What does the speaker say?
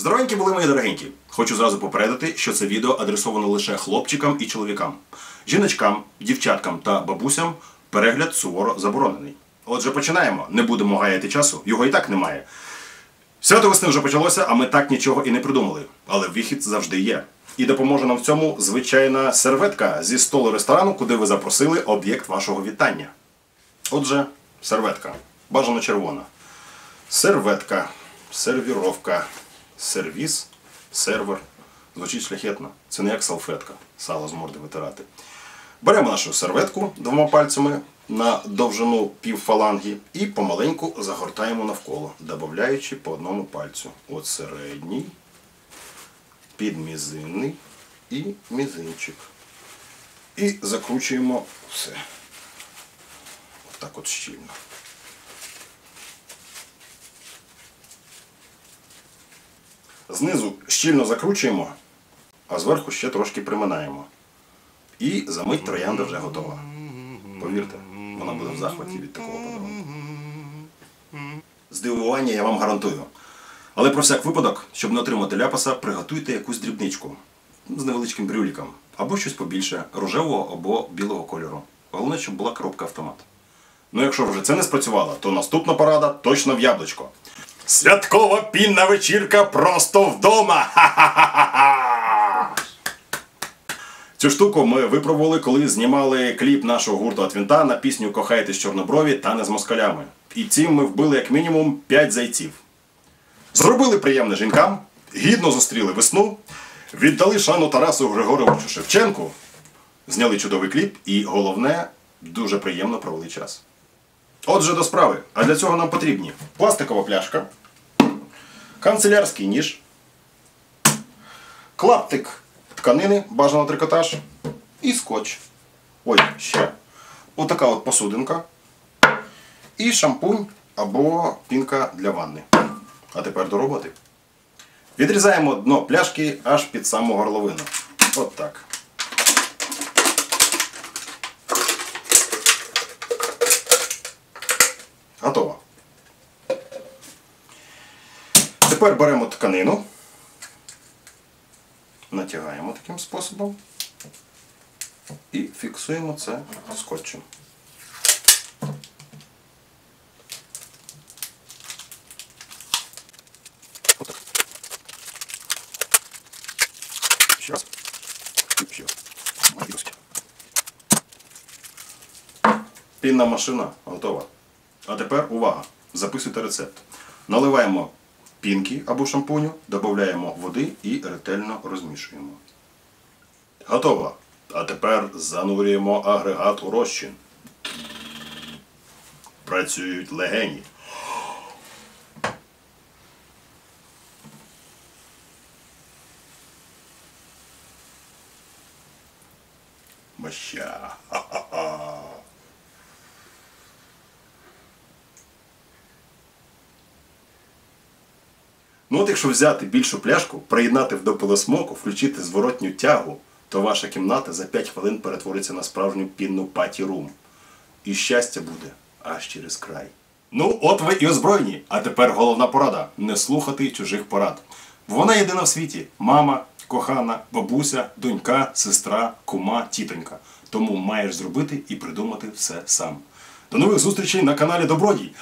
Здоровенькі були мої дорогенькі. Хочу зразу попередити, що це відео адресовано лише хлопчикам і чоловікам. Жіночкам, дівчаткам та бабусям перегляд суворо заборонений. Отже, починаємо. Не будемо гаяти часу, його і так немає. Свято весни вже почалося, а ми так нічого і не придумали. Але вихід завжди є. І допоможе нам в цьому звичайна серветка зі столу ресторану, куди ви запросили об'єкт вашого вітання. Отже, серветка. Бажано червона. Серветка, сервіровка, сервіс, сервер. Звучить шляхетно. Це не як салфетка, сало з морди витирати. Беремо нашу серветку двома пальцями на довжину півфаланги і помаленьку загортаємо навколо, додаючи по одному пальцю. От середній, підмізинний і мізинчик. І закручуємо все. Отак от щільно. Знизу щільно закручуємо, а зверху ще трошки приминаємо. І за мить троянда вже готова. Повірте, вона буде в захваті від такого подарунку. Здивування я вам гарантую. Але про всяк випадок, щоб не отримати ляпаса, приготуйте якусь дрібничку з невеличким брюліком. Або щось побільше, рожевого або білого кольору. Головне, щоб була коробка автомат. Ну, якщо вже це не спрацювало, то наступна порада точно в яблучко. Святкова пінна вечірка просто вдома! Ха-ха-ха-ха! Цю штуку ми випробували, коли знімали кліп нашого гурту Атвінта на пісню Кохайтесь чорноброві та не з москалями. І цим ми вбили як мінімум 5 зайців. Зробили приємне жінкам, гідно зустріли весну, віддали шану Тарасу Григоровичу Шевченку, зняли чудовий кліп і, головне, дуже приємно провели час. Отже, до справи. А для цього нам потрібні пластикова пляшка, канцелярський ніж, клаптик тканини, бажано трикотаж, і скотч. Ой, ще. Отака от посудинка. І шампунь або пінка для ванни. А тепер до роботи. Відрізаємо дно пляшки аж під саму горловину. От так. Готово. Тепер беремо тканину, натягаємо таким способом і фіксуємо це скотчем. Ще. Пінна машина готова. А тепер увага! Записуйте рецепт. Наливаємо пінки або шампуню, додаємо води і ретельно розмішуємо. Готово. А тепер занурюємо агрегат у розчин. Працюють легені. Моща. Ха-ха-ха. Ну от якщо взяти більшу пляшку, приєднати до пилосмоку, включити зворотню тягу, то ваша кімната за 5 хвилин перетвориться на справжню пінну паті-рум. І щастя буде аж через край. Ну, от ви і озброєні. А тепер головна порада не слухати чужих порад. Вона єдина в світі: мама, кохана, бабуся, донька, сестра, кума, тітонька. Тому маєш зробити і придумати все сам. До нових зустрічей на каналі Добродій.